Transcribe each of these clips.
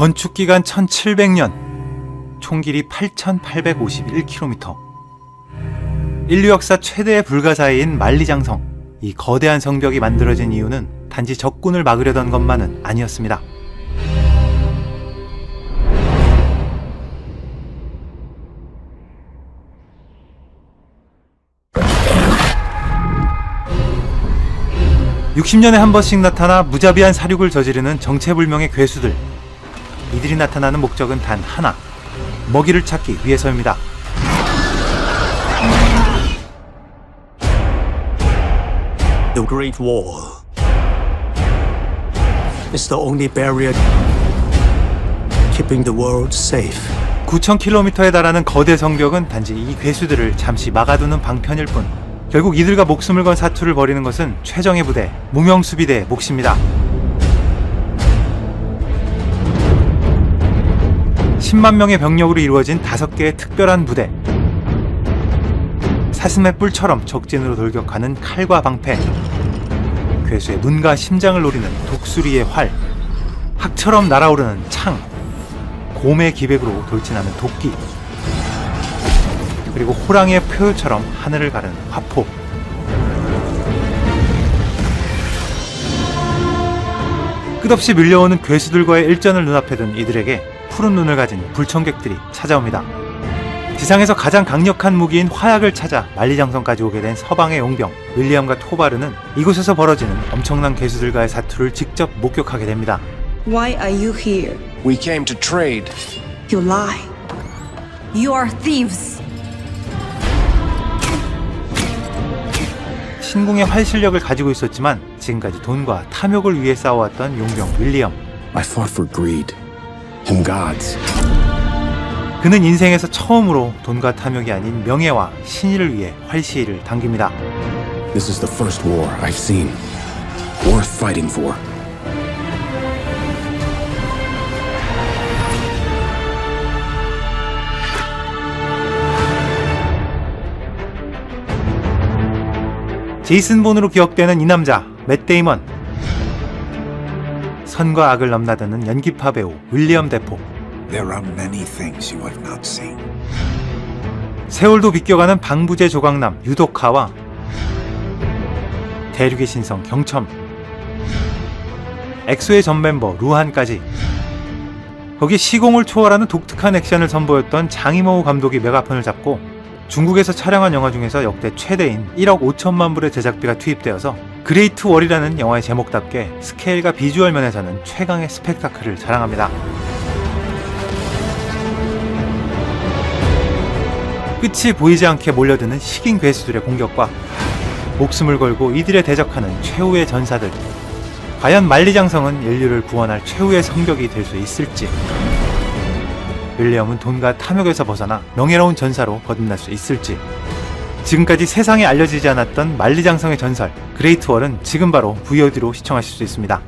건축 기간 1700년, 총 길이 8851km. 인류 역사 최대의 불가사의인 만리장성. 이 거대한 성벽이 만들어진 이유는 단지 적군을 막으려던 것만은 아니었습니다. (60년에) 한 번씩 나타나 무자비한 사륙을 저지르는 정체불명의 괴수들 이들이 나타나는 목적은 단 하나 먹이를 찾기 위해서입니다 The Great Wall is the only barrier keeping the world safe. 9,000km에 달하는 거대 성벽은 단지 이 괴수들을 잠시 막아두는 방편일 뿐 결국 이들과 목숨을 건 사투를 벌이는 것은 최정예 부대 무명수비대의 몫입니다. 10만 명의 병력으로 이루어진 다섯 개의 특별한 부대. 사슴의 뿔처럼 적진으로 돌격하는 칼과 방패. 괴수의 눈과 심장을 노리는 독수리의 활. 학처럼 날아오르는 창. 곰의 기백으로 돌진하는 도끼 그리고 호랑이의 표효처럼 하늘을 가르는 화포 끝없이 밀려오는 괴수들과의 일전을 눈앞에 둔 이들에게 푸른 눈을 가진 불청객들이 찾아옵니다 지상에서 가장 강력한 무기인 화약을 찾아 만리장성까지 오게 된 서방의 용병 윌리엄과 토바르는 이곳에서 벌어지는 엄청난 괴수들과의 사투를 직접 목격하게 됩니다 Why are you here? We came to trade. You lie. You are thieves. 신궁의 활 실력을 가지고 있었지만 지금까지 돈과 탐욕을 위해 싸워왔던 용병 윌리엄. I fought for greed. 그는 인생에서 처음으로 돈과 탐욕이 아닌 명예와 신의를 위해 활시위를 당깁니다. This is the first war I've seen. Worth fighting for. 제이슨 본으로 기억되는 이 남자, 맷 데이먼. 선과 악을 넘나드는 연기파 배우 윌리엄 데포. There are many things you have not seen. 세월도 비껴가는 방부제 조각남 유독하와 대륙의 신성 경첨 엑소의 전 멤버 루한까지 거기 시공을 초월하는 독특한 액션을 선보였던 장이모우 감독이 메가폰을 잡고 중국에서 촬영한 영화 중에서 역대 최대인 1억 5천만 불의 제작비가 투입되어서 그레이트 월이라는 영화의 제목답게 스케일과 비주얼 면에서는 최강의 스펙타클을 자랑합니다. 끝이 보이지 않게 몰려드는 식인 괴수들의 공격과 목숨을 걸고 이들에 대적하는 최후의 전사들. 과연 만리장성은 인류를 구원할 최후의 성벽이 될 수 있을지. 윌리엄은 돈과 탐욕에서 벗어나 명예로운 전사로 거듭날 수 있을지. 지금까지 세상에 알려지지 않았던 만리장성의 전설 그레이트 월은 지금 바로 VOD로 시청하실 수 있습니다.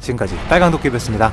지금까지 빨강도깨비였습니다.